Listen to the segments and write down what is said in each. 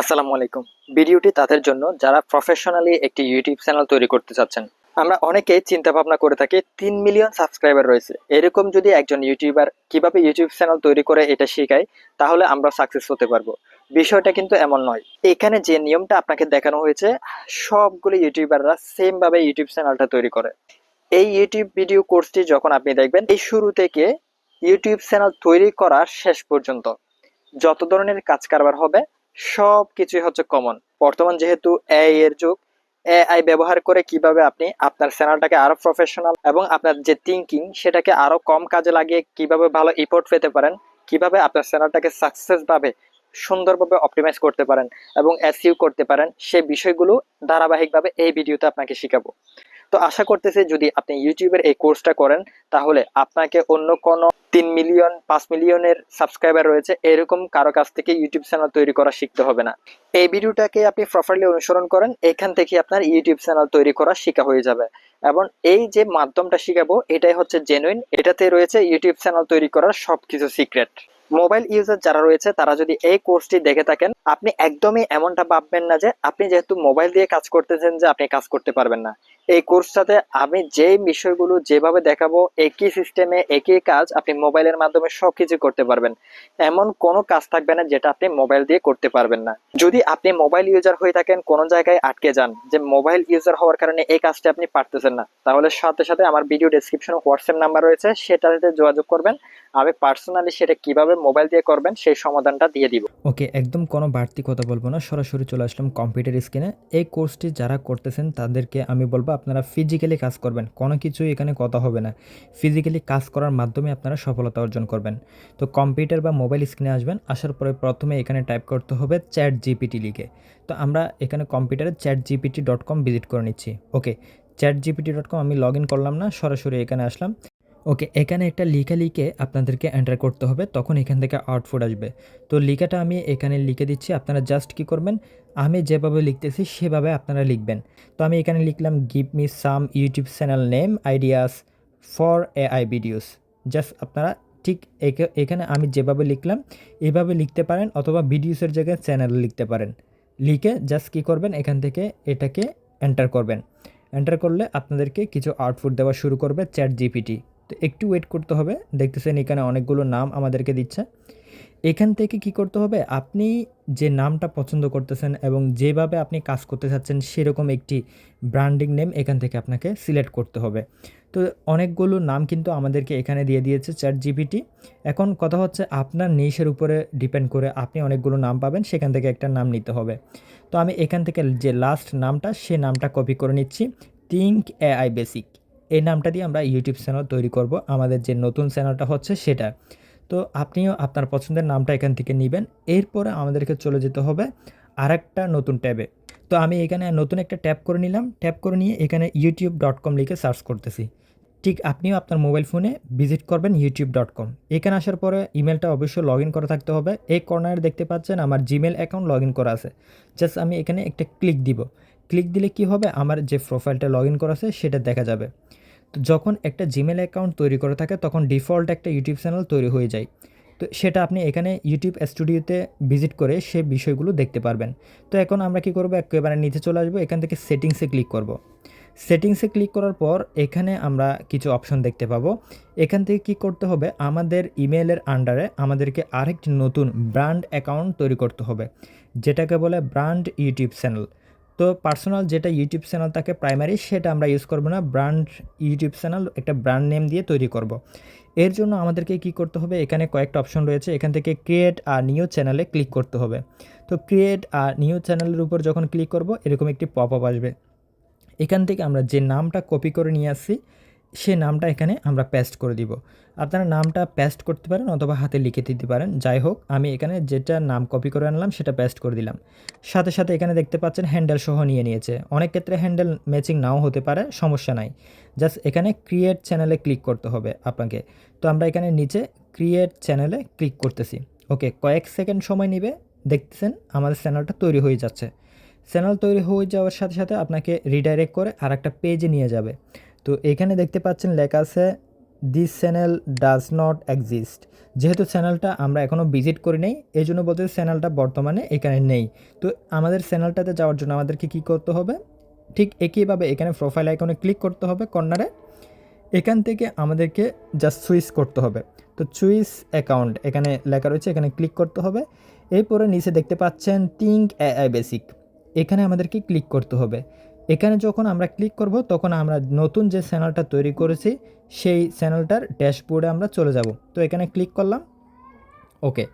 আসসালামু আলাইকুম। ভিডিওটি তাদের জন্য যারা প্রফেশনালি একটি ইউটিউব চ্যানেল তৈরি করতে চাচ্ছেন। আমরা অনেকেই চিন্তা ভাবনা করে থাকি, তিন মিলিয়ন সাবস্ক্রাইবার রয়েছে। এরকম যদি একজন ইউটিউবার কীভাবে ইউটিউব চ্যানেল তৈরি করে এটা শেখায়, তাহলে আমরা সাকসেস হতে পারব। বিষয়টা কিন্তু এমন নয়। এখানে যে নিয়মটা আপনাকে দেখানো হয়েছে, সবগুলো ইউটিউবাররা সেম ভাবে ইউটিউব চ্যানেলটা তৈরি করে। এই ইউটিউব ভিডিও কোর্সটি যখন আপনি দেখবেন, এই শুরু থেকে ইউটিউব চ্যানেল তৈরি করার শেষ পর্যন্ত যত ধরনের কাজ কারবার হবে সব কিছুই হচ্ছে কমন বর্তমান যেহেতু এআই এর যুগ এআই ব্যবহার করে কীভাবে আপনি আপনার চ্যানেলটাকে আরও প্রফেশনাল এবং আপনার যে থিঙ্কিং সেটাকে আরও কম কাজে লাগিয়ে কীভাবে ভালো ইপোর্ট পেতে পারেন, কীভাবে আপনার চ্যানেলটাকে সাকসেস ভাবে সুন্দরভাবে অপটিমাইজ করতে পারেন এবং এসইউ করতে পারেন সেই বিষয়গুলো ধারাবাহিকভাবে এই ভিডিওতে আপনাকে শেখাবো। তো আশা করতেছি যদি আপনি ইউটিউবের এই কোর্সটা করেন, তাহলে আপনাকে অন্য কোনো তিন মিলিয়ন পাঁচ মিলিয়নের সাবস্ক্রাইবার রয়েছে। এরকম কারও কাছ থেকে ইউটিউব চ্যানেল তৈরি করা শিখতে হবে না। এই ভিডিওটাকে আপনি প্রপারলি অনুসরণ করেন, এখান থেকে আপনার ইউটিউব চ্যানেল তৈরি করা শেখা হয়ে যাবে। এবং এই যে মাধ্যমটা শিখাবো, এটাই হচ্ছে জেনুইন এটাতে রয়েছে ইউটিউব চ্যানেল তৈরি করার সব কিছু সিক্রেট মোবাইল ইউজার যারা রয়েছে, তারা যদি এই কোর্সটি দেখে থাকেন, আপনি একদমই এমনটা ভাববেন না যে আপনি যেহেতু মোবাইল দিয়ে কাজ করতেছেন যে আপনি কাজ করতে পারবেন না। এই কোর্সটাতে আমি যে বিষয়গুলো যেভাবে দেখাবো, একই সিস্টেমে একই কাজ আপনি মোবাইলের মাধ্যমে সবকিছু করতে পারবেন। এমন কোনো কাজ থাকবে না যেটা আপনি মোবাইল দিয়ে করতে পারবেন না। যদি আপনি মোবাইল ইউজার হয়ে থাকেন, কোনো জায়গায় আটকে যান যে মোবাইল ইউজার হওয়ার কারণে এই কাজটা আপনি পারতেছেন না, তাহলে সাথে সাথে আমার ভিডিও ডেসক্রিপশনে হোয়াটসঅ্যাপ নাম্বার রয়েছে, সেটাতে যোগাযোগ করবেন। আমি পার্সোনালি সেটা কীভাবে মোবাইল দিয়ে করবেন, সেই সমাধানটা দিয়ে দিব। ওকে, একদম কোনো বাড়তি কথা বলব না। সরাসরি চলে আসলাম কম্পিউটার স্ক্রিনে। এই কোর্সটি যারা করতেছেন, তাদেরকে আমি বলব আপনারা ফিজিক্যালি কাজ করবেন। কোনো কিছুই এখানে কথা হবে না। ফিজিক্যালি কাজ করার মাধ্যমে আপনারা সফলতা অর্জন করবেন। তো কম্পিউটার বা মোবাইল স্ক্রিনে আসবেন, আসার পরে প্রথমে এখানে টাইপ করতে হবে চ্যাট জিপিটি লিখে। তো আমরা এখানে কম্পিউটারে ChatGPT dot com visit করে নিচ্ছি। Okay ChatGPT dot com আমি লগ ইন করলাম না, সরাসরি এখানে আসলাম। ওকে, এখানে একটা লিখে লিখে আপনাদেরকে এন্টার করতে হবে, তখন এখান থেকে আউটপুট আসবে। তো লিখাটা আমি এখানে লিখে দিচ্ছি, আপনারা জাস্ট কি করবেন, আমি যেভাবে লিখতেছি সেভাবে আপনারা লিখবেন। তো আমি এখানে লিখলাম give me some YouTube channel name ideas for A I videos just আপনারা ঠিক এখানে আমি যেভাবে লিখলাম, এভাবে লিখতে পারেন অথবা ভিডিওসের জায়গায় চ্যানেল লিখতে পারেন। লিখে জাস্ট কী করবেন, এখান থেকে এটাকে এন্টার করবেন। এন্টার করলে আপনাদেরকে কিছু আউটপুট দেওয়া শুরু করবে চ্যাট জিপিটি তো একটু ওয়েট করতে হবে। দেখতেছেন এখানে অনেকগুলো নাম আমাদেরকে দিচ্ছে। এখান থেকে কি করতে হবে? আপনি যে নামটা পছন্দ করতেছেন এবং যেভাবে আপনি কাজ করতে চাচ্ছেন সেরকম একটি ব্র্যান্ডিং নেম এখান থেকে আপনাকে সিলেক্ট করতে হবে। তো অনেকগুলো নাম কিন্তু আমাদেরকে এখানে দিয়ে দিয়েছে চ্যাট জিপিটি এখন কথা হচ্ছে আপনার নিশের উপরে ডিপেন্ড করে আপনি অনেকগুলো নাম পাবেন, সেখান থেকে একটা নাম নিতে হবে। তো আমি এখান থেকে যে লাস্ট নামটা, সে নামটা কপি করে নিচ্ছি। থিঙ্ক আই বেসিক এই নামটা দিয়ে আমরা ইউটিউব চ্যানেল তৈরি করব। আমাদের যে নতুন চ্যানেলটা হচ্ছে সেটা। তো আপনিও আপনার পছন্দের নামটা এখান থেকে নেবেন। এরপরে আমাদেরকে চলে যেতে হবে আরেকটা নতুন ট্যাবে। তো আমি এখানে নতুন একটা ট্যাব করে নিলাম। ট্যাব করে নিয়ে এখানে ইউটিউব ডট কম লিখে সার্চ করতেছি। ঠিক আপনিও আপনার মোবাইল ফোনে ভিজিট করবেন ইউটিউব ডট কম এখানে আসার পরে ইমেলটা অবশ্যই লগ ইন করা থাকতে হবে। এই কর্নারে দেখতে পাচ্ছেন আমার জিমেল অ্যাকাউন্ট লগ ইন করা আছে। জাস্ট আমি এখানে একটা ক্লিক দিব। ক্লিক দিলে কি হবে? আমার যে প্রোফাইলটা লগ ইন করা আছে সেটা দেখা যাবে। তো যখন একটা জিমেল অ্যাকাউন্ট তৈরি করে থাকে, তখন ডিফল্ট একটা ইউটিউব চ্যানেল তৈরি হয়ে যায়। তো সেটা আপনি এখানে ইউটিউব স্টুডিওতে ভিজিট করে সে বিষয়গুলো দেখতে পারবেন। তো এখন আমরা কি করব? একেবারে নিচে চলে আসব, এখান থেকে সেটিংসে ক্লিক করব। সেটিংসে ক্লিক করার পর এখানে আমরা কিছু অপশন দেখতে পাবো। এখান থেকে কি করতে হবে? আমাদের ইমেলের আন্ডারে আমাদেরকে আরেকটি নতুন ব্র্যান্ড অ্যাকাউন্ট তৈরি করতে হবে, যেটাকে বলে ব্র্যান্ড ইউটিউব চ্যানেল তো পার্সোনাল যেটা ইউটিউব চ্যানেল থাকে প্রাইমারি সেটা আমরা ইউজ করব না। ব্র্যান্ড ইউটিউব চ্যানেল একটা ব্র্যান্ড নেম দিয়ে তৈরি করব। এর জন্য আমাদেরকে কি করতে হবে? এখানে কয়েকটা অপশন রয়েছে। এখান থেকে ক্রিয়েট আর নিউ চ্যানেলে ক্লিক করতে হবে। তো ক্রিয়েট আর নিউ চ্যানেলের উপর যখন ক্লিক করব, এরকম একটি পপ আপ আসবে। এখান থেকে আমরা যে নামটা কপি করে নিয়ে আসছি সে নামটা এখানে আমরা পেস্ট করে দিব। আপনারা নামটা পেস্ট করতে পারেন অথবা হাতে লিখে দিতে পারেন। যাই হোক, আমি এখানে যেটা নাম কপি করে আনলাম সেটা পেস্ট করে দিলাম। সাথে সাথে এখানে দেখতে পাচ্ছেন হ্যান্ডেল সহ নিয়ে নিয়েছে। অনেক ক্ষেত্রে হ্যান্ডেল ম্যাচিং নাও হতে পারে, সমস্যা নাই। জাস্ট এখানে ক্রিয়েট চ্যানেলে ক্লিক করতে হবে আপনাকে। তো আমরা এখানে নিচে ক্রিয়েট চ্যানেলে ক্লিক করতেছি। ওকে কয়েক সেকেন্ড সময় নেবে। দেখতেছেন আমাদের চ্যানেলটা তৈরি হয়ে যাচ্ছে। চ্যানেল তৈরি হয়ে যাওয়ার সাথে সাথে আপনাকে রিডাইরেক্ট করে আর একটা পেজে নিয়ে যাবে। তো এখানে দেখতে পাচ্ছেন লেখা আছে this channel does not exist যেহেতু চ্যানেলটা আমরা এখনও ভিজিট করি নাই, এই জন্য বলতে চ্যানেলটা বর্তমানে এখানে নেই। তো আমাদের চ্যানেলটাতে যাওয়ার জন্য আমাদেরকে কী করতে হবে? ঠিক একইভাবে এখানে প্রোফাইল আইকনে ক্লিক করতে হবে কর্নারে। এখান থেকে আমাদেরকে জাস্ট সুইচ করতে হবে। তো চুইস অ্যাকাউন্ট এখানে লেখা রয়েছে, এখানে ক্লিক করতে হবে। এরপরে নিচে দেখতে পাচ্ছেন থিঙ্ক এআই বেসিক এখানে আমাদেরকে ক্লিক করতে হবে। এখানে যখন আমরা ক্লিক করব, তখন আমরা নতুন যে চ্যানেলটা তৈরি করেছি, সেই চ্যানেলটার ড্যাশবোর্ডে আমরা চলে যাব। তো এখানে ক্লিক করলাম। ওকে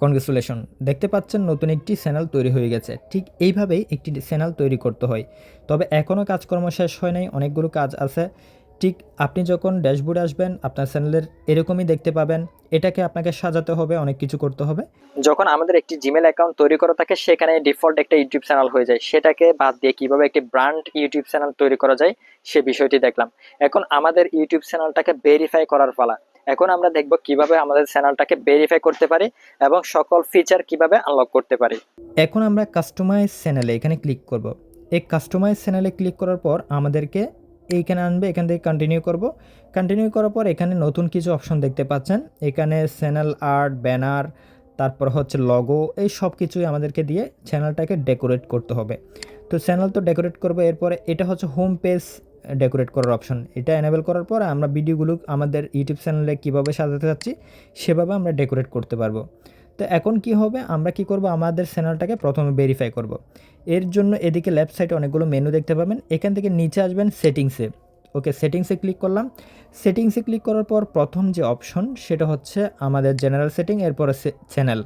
কনগ্রেচুলেশন দেখতে পাচ্ছেন নতুন একটি চ্যানেল তৈরি হয়ে গেছে। ঠিক এইভাবেই একটি চ্যানেল তৈরি করতে হয়। তবে এখনও কাজকর্ম শেষ হয় নাই, অনেকগুলো কাজ আছে। ঠিক আপনি যখন ড্যাশবোর্ডে আসবেন আপনার চ্যানেলের এরকমই দেখতে পাবেন। এটাকে আপনাকে সাজাতে হবে অনেক কিছু করতে হবে। যখন আমাদের একটি জিমেল অ্যাকাউন্ট তৈরি করা থাকে সেখানে ডিফল্ট একটা ইউটিউব চ্যানেল হয়ে যায়। সেটাকে বাদ দিয়ে কীভাবে একটি ব্র্যান্ড ইউটিউব চ্যানেল তৈরি করা যায় সে বিষয়টি দেখলাম। এখন আমাদের ইউটিউব চ্যানেলটাকে ভেরিফাই করার পালা। এখন আমরা দেখব কীভাবে আমাদের চ্যানেলটাকে ভেরিফাই করতে পারি এবং সকল ফিচার কীভাবে আনলক করতে পারি। এখন আমরা কাস্টমাইজ চ্যানেলে এখানে ক্লিক করব। এই কাস্টমাইজ চ্যানেলে ক্লিক করার পর আমাদেরকে এইখানে আনবে, এখান থেকে কন্টিনিউ করব। কন্টিনিউ করার পর এখানে নতুন কিছু অপশন দেখতে পাচ্ছেন। এখানে চ্যানেল আর্ট ব্যানার তারপর হচ্ছে লগো এই সব কিছুই আমাদেরকে দিয়ে চ্যানেলটাকে ডেকোরেট করতে হবে। তো চ্যানেল তো ডেকোরেট করব, এরপরে এটা হচ্ছে হোম পেজ ডেকোরেট করার অপশন এটা এনেবেল করার পর আমরা ভিডিওগুলো আমাদের ইউটিউব চ্যানেলে কীভাবে সাজাতে চাচ্ছি, সেভাবে আমরা ডেকোরেট করতে পারব। তো এখন কি হবে? আমরা কি করব? আমাদের চ্যানেলটাকে প্রথমে ভেরিফাই করব। এর জন্য এদিকে লেফট সাইডে অনেকগুলো মেনু দেখতে পাবেন। এখান থেকে নিচে আসবেন সেটিংসে ওকে সেটিংসে ক্লিক করলাম। সেটিংসে ক্লিক করার পর প্রথম যে অপশন সেটা হচ্ছে আমাদের জেনারেল সেটিং এরপরে চ্যানেল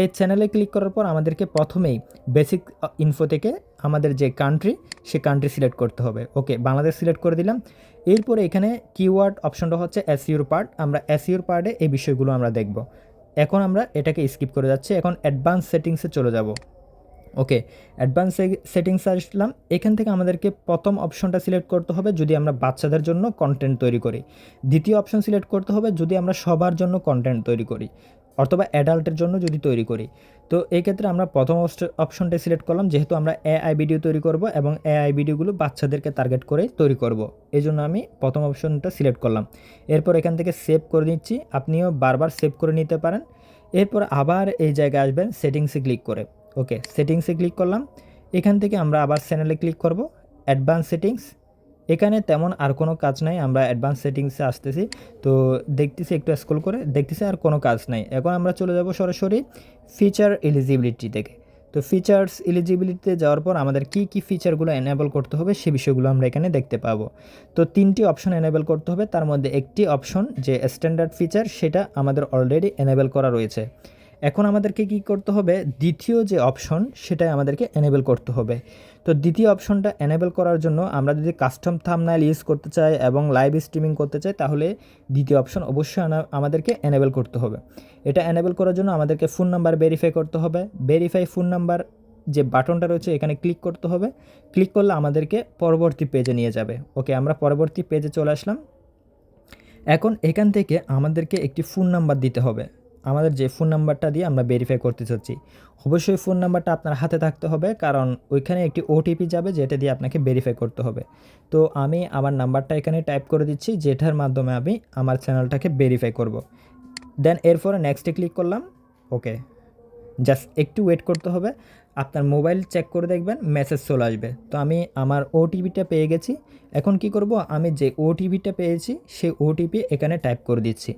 এই চ্যানেলে ক্লিক করার পর আমাদেরকে প্রথমেই বেসিক ইনফো থেকে আমাদের যে কান্ট্রি সে কান্ট্রি সিলেক্ট করতে হবে। ওকে বাংলাদেশ সিলেক্ট করে দিলাম। এরপরে এখানে কিওয়ার্ড অপশনটা হচ্ছে এসইউর পার্ট আমরা এসইউর পার্টে এই বিষয়গুলো আমরা দেখব। এখন আমরা এটাকে স্কিপ করে যাচ্ছি। এখন অ্যাডভান্স সেটিংসে চলে যাব। ওকে অ্যাডভান্স সেটিংস আসলাম। এখান থেকে আমাদেরকে প্রথম অপশনটা সিলেক্ট করতে হবে যদি আমরা বাচ্চাদের জন্য কন্টেন্ট তৈরি করি। দ্বিতীয় অপশন সিলেক্ট করতে হবে যদি আমরা সবার জন্য কন্টেন্ট তৈরি করি। অথবা অ্যাডাল্টের জন্য যদি তৈরি করি। তো এই ক্ষেত্রে আমরা প্রথম অপশনটা সিলেক্ট করলাম, যেহেতু আমরা এআই ভিডিও তৈরি করব এবং এআই ভিডিওগুলো বাচ্চাদেরকে টার্গেট করে তৈরি করব। এই জন্য আমি প্রথম অপশনটা সিলেক্ট করলাম। এরপর এখান থেকে সেভ করে নিচ্ছি, আপনিও বারবার সেভ করে নিতে পারেন। এরপর আবার এই জায়গায় আসবেন সেটিংসে ক্লিক করে। ওকে সেটিংসে ক্লিক করলাম। এখান থেকে আমরা আবার চ্যানেলে ক্লিক করব অ্যাডভান্স সেটিংস এখানে তেমন আর কোনো কাজ নাই, আমরা অ্যাডভান্স সেটিংসে আসতেছি। তো দেখতেছি একটু স্কুল করে, দেখতেছি আর কোনো কাজ নাই। এখন আমরা চলে যাব সরাসরি ফিচার এলিজিবিলিটি থেকে। তো ফিচার্স এলিজিবিলিটিতে যাওয়ার পর আমাদের কী কী ফিচারগুলো এনেবল করতে হবে সে বিষয়গুলো আমরা এখানে দেখতে পাবো। তো তিনটি অপশন এনেবল করতে হবে, তার মধ্যে একটি অপশন যে স্ট্যান্ডার্ড ফিচার সেটা আমাদের অলরেডি এনেবল করা রয়েছে। এখন আমাদেরকে কি করতে হবে? দ্বিতীয় যে অপশন সেটাই আমাদেরকে এনেবল করতে হবে। তো দ্বিতীয় অপশনটা এনেবল করার জন্য আমরা যদি কাস্টম থামনাইল ইউজ করতে চাই এবং লাইভ স্ট্রিমিং করতে চাই, তাহলে দ্বিতীয় অপশন অবশ্যই আমাদেরকে এনেবল করতে হবে। এটা এনেবল করার জন্য আমাদেরকে ফোন নাম্বার ভেরিফাই করতে হবে। ভেরিফাই ফোন নাম্বার যে বাটনটা রয়েছে, এখানে ক্লিক করতে হবে। ক্লিক করলে আমাদেরকে পরবর্তী পেজে নিয়ে যাবে। ওকে আমরা পরবর্তী পেজে চলে আসলাম। এখন এখান থেকে আমাদেরকে একটি ফোন নাম্বার দিতে হবে। আমাদের যে ফোন নাম্বারটা দিয়ে আমরা ভেরিফাই করতে চাচ্ছি। অবশ্যই ফোন নাম্বারটা আপনার হাতে থাকতে হবে, কারণ ওইখানে একটি ওটিপি যাবে যেটা দিয়ে আপনাকে ভেরিফাই করতে হবে। তো আমি আমার নাম্বারটা এখানে টাইপ করে দিচ্ছি, যেটার মাধ্যমে আমি আমার চ্যানেলটাকে ভেরিফাই করব। দেন এরপরে নেক্সটে ক্লিক করলাম ওকে জাস্ট একটু ওয়েট করতে হবে। আপনার মোবাইল চেক করে দেখবেন মেসেজ চলে আসবে। তো আমি আমার ওটিপিটা পেয়ে গেছি। এখন কি করব? আমি যে ওটিপিটা পেয়েছি সেই ওটিপি এখানে টাইপ করে দিচ্ছি।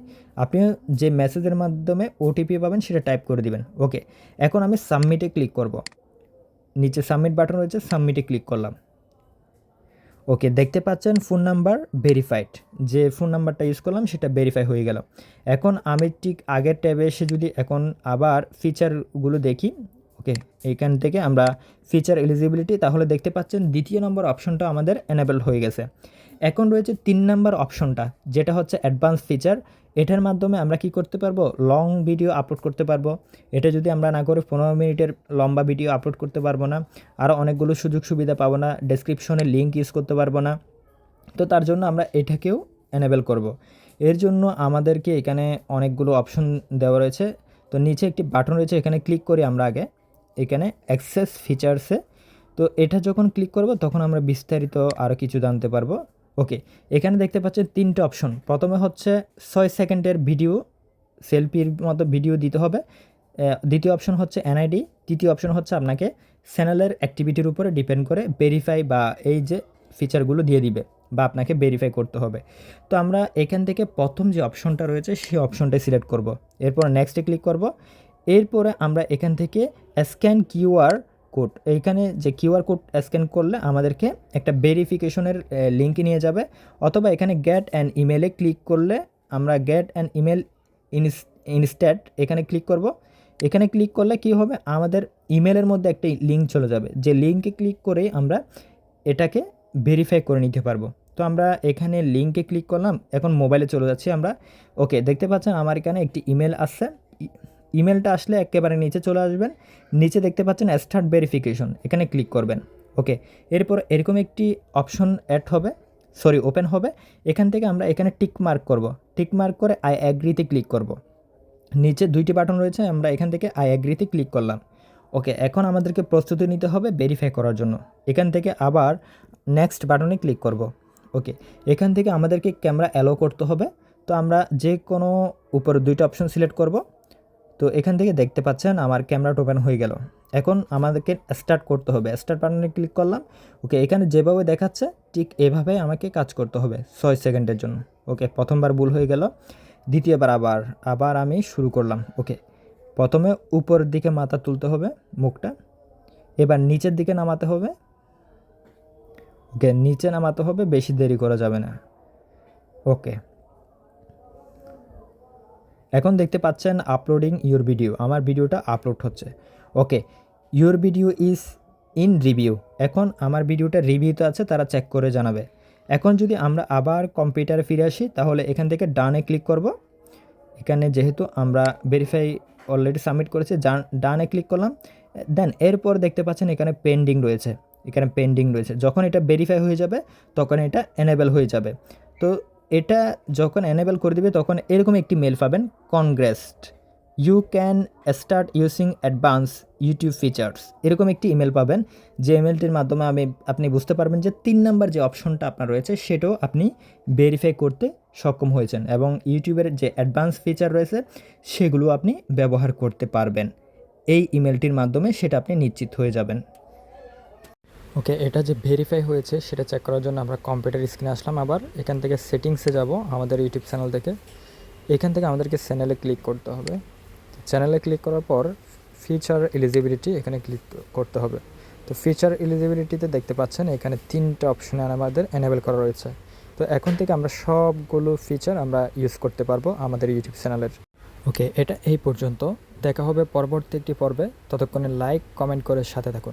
আপনি যে মেসেজের মাধ্যমে ওটিপি পাবেন, সেটা টাইপ করে দিবেন। ওকে এখন আমি সাবমিটে ক্লিক করব। নিচে সাবমিট বাটন রয়েছে সাবমিটে ক্লিক করলাম। ওকে দেখতে পাচ্ছেন ফোন নাম্বার ভেরিফাইড যে ফোন নাম্বারটা ইউজ করলাম, সেটা ভেরিফাই হয়ে গেল। এখন আমি ঠিক আগের ট্যাবে এসে যদি এখন আবার ফিচারগুলো দেখি ওকে, এইখান থেকে আমরা ফিচার এলিজিবিলিটি তাহলে দেখতে পাচ্ছেন দ্বিতীয় নম্বর অপশনটা আমাদের এনেবল হয়ে গেছে। এখন রয়েছে তিন নম্বর অপশনটা যেটা হচ্ছে অ্যাডভান্স ফিচার এটার মাধ্যমে আমরা কি করতে পারব? লং ভিডিও আপলোড করতে পারব। এটা যদি আমরা না করে পনেরো মিনিটের লম্বা ভিডিও আপলোড করতে পারব না আরও অনেকগুলো সুযোগ সুবিধা পাবো না ডেসক্রিপশনে লিঙ্ক ইউজ করতে পারব না, তো তার জন্য আমরা এটাকেও এনেবেল করব। এর জন্য আমাদেরকে এখানে অনেকগুলো অপশন দেওয়া রয়েছে। তো নিচে একটি বাটন রয়েছে, এখানে ক্লিক করি আমরা আগে। এখানে অ্যাক্সেস ফিচার্সে তো এটা যখন ক্লিক করব, তখন আমরা বিস্তারিত আরও কিছু জানতে পারব। ওকে এখানে দেখতে পাচ্ছেন তিনটে অপশন প্রথমে হচ্ছে ছয় সেকেন্ডের ভিডিও সেলফির মতো ভিডিও দিতে হবে। দ্বিতীয় অপশন হচ্ছে এনআইডি তৃতীয় অপশন হচ্ছে আপনাকে চ্যানেলের অ্যাক্টিভিটির উপরে ডিপেন্ড করে ভেরিফাই বা এই যে ফিচারগুলো দিয়ে দিবে বা আপনাকে ভেরিফাই করতে হবে। তো আমরা এখান থেকে প্রথম যে অপশনটা রয়েছে, সেই অপশনটাই সিলেক্ট করব। এরপর নেক্সটে ক্লিক করব। এরপরে আমরা এখান থেকে স্ক্যান কিউআর কোড এইখানে যে কিউআর কোড স্ক্যান করলে আমাদেরকে একটা ভেরিফিকেশনের লিঙ্কে নিয়ে যাবে। অথবা এখানে গ্যাট অ্যান্ড ইমেলে ক্লিক করলে আমরা গ্যাট অ্যান্ড ইমেল ইনস্ট্যাট এখানে ক্লিক করব। এখানে ক্লিক করলে কি হবে? আমাদের ইমেলের মধ্যে একটা লিঙ্ক চলে যাবে। যে লিঙ্কে ক্লিক করেই আমরা এটাকে ভেরিফাই করে নিতে পারব। তো আমরা এখানে লিঙ্কে ক্লিক করলাম, এখন মোবাইলে চলে যাচ্ছি আমরা। ওকে দেখতে পাচ্ছেন আমার এখানে একটি ইমেল আসছে। ইমেলটা আসলে একেবারে নিচে চলে আসবেন। নিচে দেখতে পাচ্ছেন স্টার্ট ভেরিফিকেশন এখানে ক্লিক করবেন। ওকে, এরপর এরকম একটি অপশন অ্যাড হবে সরি ওপেন হবে। এখান থেকে আমরা এখানে টিক মার্ক করব। টিক মার্ক করে আই অ্যাগ্রিতে ক্লিক করব। নিচে দুইটি বাটন রয়েছে, আমরা এখান থেকে আই অ্যাগ্রিতে ক্লিক করলাম। ওকে, এখন আমাদেরকে প্রস্তুতি নিতে হবে ভেরিফাই করার জন্য। এখান থেকে আবার নেক্সট বাটনে ক্লিক করব। ওকে, এখান থেকে আমাদেরকে ক্যামেরা অ্যালো করতে হবে। তো আমরা যে কোনো উপর দুইটা অপশন সিলেক্ট করব। তো এখান থেকে দেখতে পাচ্ছেন আমার ক্যামেরাটা ওপেন হয়ে গেল। এখন আমাদেরকে স্টার্ট করতে হবে। স্টার্ট বাটনে ক্লিক করলাম। ওকে এখানে যেভাবে দেখাচ্ছে, ঠিক এভাবে আমাকে কাজ করতে হবে ছয় সেকেন্ডের জন্য। ওকে প্রথমবার ভুল হয়ে গেল। দ্বিতীয়বার আবার আবার আমি শুরু করলাম। ওকে প্রথমে উপরের দিকে মাথা তুলতে হবে মুখটা। এবার নিচের দিকে নামাতে হবে। ওকে নিচে নামাতে হবে, বেশি দেরি করা যাবে না। ওকে এখন দেখতে পাচ্ছেন আপলোডিং ইউর ভিডিও আমার ভিডিওটা আপলোড হচ্ছে। Okay your video is in review এখন আমার ভিডিওটা রিভিউতে আছে, তারা চেক করে জানাবে। এখন যদি আমরা আবার কম্পিউটারে ফিরে আসি, তাহলে এখান থেকে ডানে ক্লিক করব। এখানে যেহেতু আমরা ভেরিফাই অলরেডি সাবমিট করেছি ডান- ক্লিক করলাম। দেন এরপর দেখতে পাচ্ছেন এখানে পেন্ডিং রয়েছে। এখানে পেন্ডিং রয়েছে। যখন এটা ভেরিফাই হয়ে যাবে, তখন এটা এনেবেল হয়ে যাবে। তো এটা যখন এনেবেল করে দিবে, তখন এরকম একটি মেল পাবেন congrats you can start using advance YouTube features এরকম একটি ইমেল পাবেন, যে ইমেলটির মাধ্যমে আমি, আপনি বুঝতে পারবেন যে তিন নাম্বার যে অপশনটা আপনার রয়েছে, সেটাও আপনি ভেরিফাই করতে সক্ষম হয়েছেন এবং ইউটিউবের যে অ্যাডভান্স ফিচার রয়েছে, সেগুলো আপনি ব্যবহার করতে পারবেন। এই ইমেলটির মাধ্যমে সেটা আপনি নিশ্চিত হয়ে যাবেন। ওকে, এটা যে ভেরিফাই হয়েছে, সেটা চেক করার জন্য আমরা কম্পিউটার স্ক্রিনে আসলাম। আবার এখান থেকে সেটিংসে যাব, আমাদের ইউটিউব চ্যানেল থেকে এখান থেকে আমাদেরকে চ্যানেলে ক্লিক করতে হবে। চ্যানেলে ক্লিক করার পর ফিচার এলিজিবিলিটি এখানে ক্লিক করতে হবে। তো ফিচার এলিজিবিলিটিতে দেখতে পাচ্ছেন, এখানে তিনটা অপশনে আমাদের এনেবেল করা রয়েছে। তো এখন থেকে আমরা সবগুলো ফিচার আমরা ইউজ করতে পারব আমাদের ইউটিউব চ্যানেলের ওকে, এটা এই পর্যন্ত। দেখা হবে পরবর্তী একটি পর্বে। ততক্ষণে লাইক কমেন্ট করে সাথে থাকুন।